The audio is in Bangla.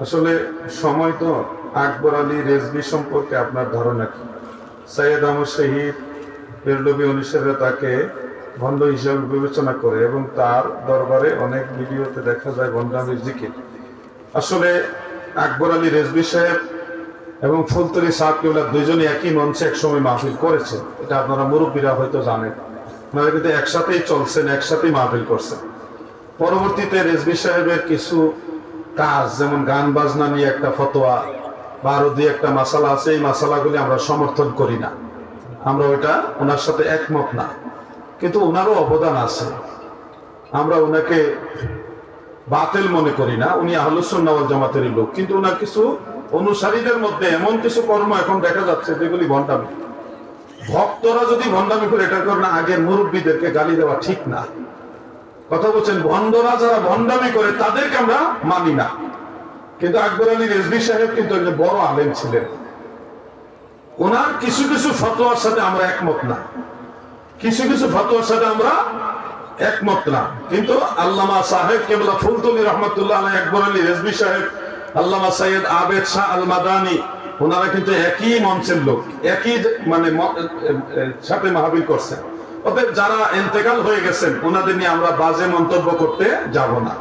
আসলে সময় তো আকবর আলী রেজবি সম্পর্কে আপনার ধারণা কি? সৈয়দ আহমদ শহীদ বেরলবি অনুসারে তাকে ভণ্ড হিসাবে বিবেচনা করে এবং তার দরবারে অনেক ভিডিওতে দেখা যায় ভণ্ডামির জিকির। আসলে আকবর আলী রেজবি সাহেব এবং ফুলতলি সাহেব কেবলা দুইজনে একই মঞ্চে একসময় মাহফিল করেছে এটা আপনারা মুরব্বীরা হয়তো জানেন। ওনারা কিন্তু একসাথেই চলছেন, একসাথেই মাহফিল করছেন। পরবর্তীতে রেজবি সাহেবের কিছু কাজ, যেমন গান বাজনা নিয়ে একটা ফতোয়া, বা আরও দুই একটা মাসালা আছে, এই মাসালাগুলি আমরা সমর্থন করি না। আমরা ওইটা ওনার সাথে একমত না। কিন্তু ওনারও অবদান আছে। আমরা ওনাকে বাতিল মনে করি না। উনি আহলুসন্নাওয়াল জামাতেরই লোক। কিন্তু ওনার কিছু অনুসারীদের মধ্যে এমন কিছু কর্ম এখন দেখা যাচ্ছে যেগুলি ভণ্ডামি। ভক্তরা যদি ভণ্ডামি করে এটার কারণে আগের মুরব্বীদেরকে গালি দেওয়া ঠিক না। কথা বলছেন ভণ্ডরা যারা ভণ্ডামি করে, তাদেরকে আমরা মানি না। কিন্তু আকবর আলী রেজবি সাহেব কিন্তু একজন বড় আলেম ছিলেন। ওনার কিছু কিছু ফতোয়ার সাথে আমরা একমত না। কিছু কিছু ফতোয়ার সাথে আমরা একমত না। কিন্তু আল্লামা সাহেব কেবলা ফুলতলি রহমতুল্লাহ আলাই আকবর আলী রেজবি সাহেব, আল্লামা সৈয়দ আবেদ শাহ আল মাদানি ওনারা কিন্তু একই মঞ্চের লোক, একই মানে সাথে মাহাবিল করছেন। অতএব যারা এন্তেকাল হয়ে গেছেন ওনাদের নিয়ে আমরা বাজে মন্তব্য করতে যাব না।